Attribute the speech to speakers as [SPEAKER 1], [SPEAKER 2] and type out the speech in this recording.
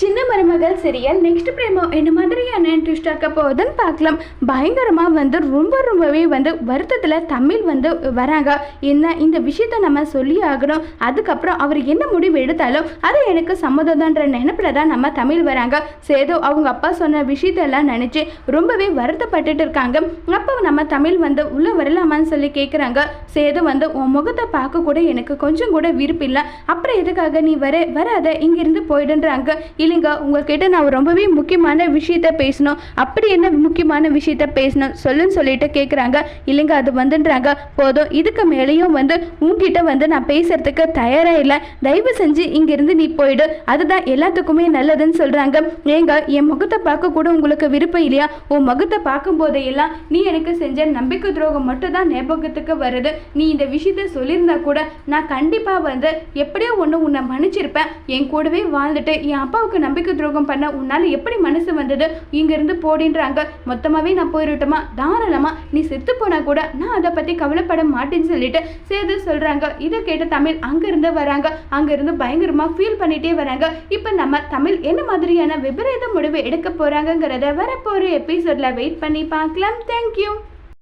[SPEAKER 1] சின்ன மருமகள் serial next பிரேமோ என்ன மாதிரியான ட்விஸ்ட் ஆக்க போகுதுன்னு பார்க்கலாம். பயங்கரமாக வந்து ரொம்ப ரொம்பவே வந்து வருத்தத்தில் தமிழ் வந்து வராங்க. என்ன இந்த விஷயத்த நம்ம சொல்லி ஆகணும். அதுக்கப்புறம் அவர் என்ன முடிவு எடுத்தாலும் அது எனக்கு சம்மதம்ன்ற நினைப்பில் தான் நம்ம தமிழ் வராங்க. சேதோ அவங்க அப்பா சொன்ன விஷயத்தெல்லாம் நினச்சி ரொம்பவே வருத்தப்பட்டுட்டு இருக்காங்க. அப்போ நம்ம தமிழ் வந்து உள்ளே வரலாமான்னு சொல்லி கேட்குறாங்க சேது வந்து உன் முகத்தை பார்க்க கூட எனக்கு கொஞ்சம் கூட விருப்பம் இல்லை. அப்புறம் எதுக்காக நீ வர வராத? இங்கிருந்து போயிடுன்றாங்க. இல்லைங்க உங்ககிட்ட நான் ரொம்பவே முக்கியமான விஷயத்த பேசணும். அப்படி என்ன முக்கியமான விஷயத்த பேசணும்? சொல்லுன்னு சொல்லிட்டு கேட்குறாங்க இல்லைங்க அது வந்துன்றாங்க. போதும் இதுக்கு மேலேயும் வந்து உன்கிட்ட வந்து நான் பேசுறதுக்கு தயாராக இல்லை. தயவு செஞ்சு இங்கிருந்து நீ போயிடு. அதுதான் எல்லாத்துக்குமே நல்லதுன்னு சொல்கிறாங்க ஏங்க என் முகத்தை பார்க்க கூட உங்களுக்கு விருப்பம் இல்லையா? உன் முகத்தை பார்க்கும் போதையெல்லாம் நீ எனக்கு செஞ்ச நம்பிக்கை துரோகம் மட்டும் தான் ஞாபகத்துக்கு வருது. நீ இந்த விஷயத்த சொல்லியிருந்தா கூட நான் கண்டிப்பாக வந்து எப்படியோ ஒன்று உன்னை மன்னிச்சிருப்பேன். என் கூடவே வாழ்ந்துட்டு என் அப்பாவுக்கு நம்பிக்கை துரோகம் பண்ண உன்னால் எப்படி மனசு வந்தது? இங்கேருந்து போடின்றாங்க. மொத்தமாகவே நான் போயிடட்டுமா? தாராளமாக நீ செத்து போனால் கூட நான் அதை பற்றி கவலைப்பட மாட்டேன்னு சொல்லிட்டு சேது சொல்கிறாங்க இதை கேட்ட தமிழ் அங்கேருந்து வராங்க. அங்கேருந்து பயங்கரமாக ஃபீல் பண்ணிகிட்டே வராங்க. இப்போ நம்ம தமிழ் என்ன மாதிரியான விபரீத முடிவு எடுக்க போகிறாங்கங்கிறத வரப்போகிற எபிசோடில் வெயிட் பண்ணி பார்க்கலாம். தேங்க்யூ